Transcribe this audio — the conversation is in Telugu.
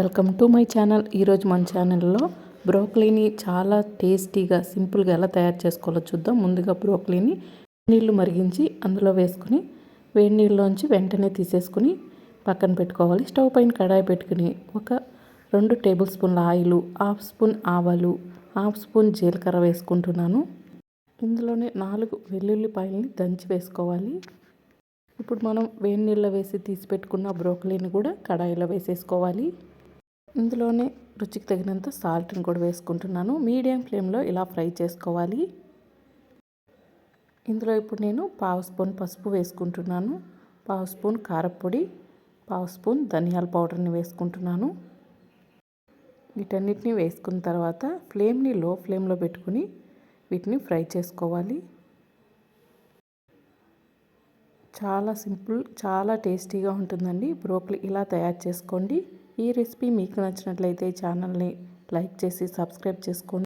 Welcome to my channel. ఈరోజు మన ఛానల్లో బ్రోకలీని చాలా టేస్టీగా సింపుల్గా ఎలా తయారు చేసుకోవాలో చూద్దాం. ముందుగా బ్రోకలీని నీళ్ళు మరిగించి అందులో వేసుకుని వేడి నీళ్ళలోంచి వెంటనే తీసేసుకుని పక్కన పెట్టుకోవాలి. స్టవ్ పైన కడాయి పెట్టుకుని ఒక రెండు టేబుల్ స్పూన్ల ఆయిల్ హాఫ్ స్పూన్ ఆవాలు హాఫ్ స్పూన్ జీలకర్ర వేసుకుంటున్నాను. ఇందులోనే నాలుగు వెల్లుల్లిపాయలని దంచి వేసుకోవాలి. ఇప్పుడు మనం వేడి నీళ్ళలో వేసి తీసి పెట్టుకున్న బ్రోకలీని కూడా కడాయిలో వేసేసుకోవాలి. ఇందులోనే రుచికి తగినంత సాల్ట్ని కూడా వేసుకుంటున్నాను. మీడియం ఫ్లేమ్లో ఇలా ఫ్రై చేసుకోవాలి. ఇందులో ఇప్పుడు నేను పావు స్పూన్ పసుపు వేసుకుంటున్నాను. పావు స్పూన్ కారపొడి పావు స్పూన్ ధనియాల పౌడర్ని వేసుకుంటున్నాను. వీటన్నిటిని వేసుకున్న తర్వాత ఫ్లేమ్ని లో ఫ్లేమ్లో పెట్టుకుని వీటిని ఫ్రై చేసుకోవాలి. చాలా సింపుల్ చాలా టేస్టీగా ఉంటుందండి. బ్రోకలీ ఇలా తయారు చేసుకోండి. ఈ రెసిపీ మీకు నచ్చినట్లయితే ఛానల్ని లైక్ చేసి సబ్స్క్రైబ్ చేసుకోండి.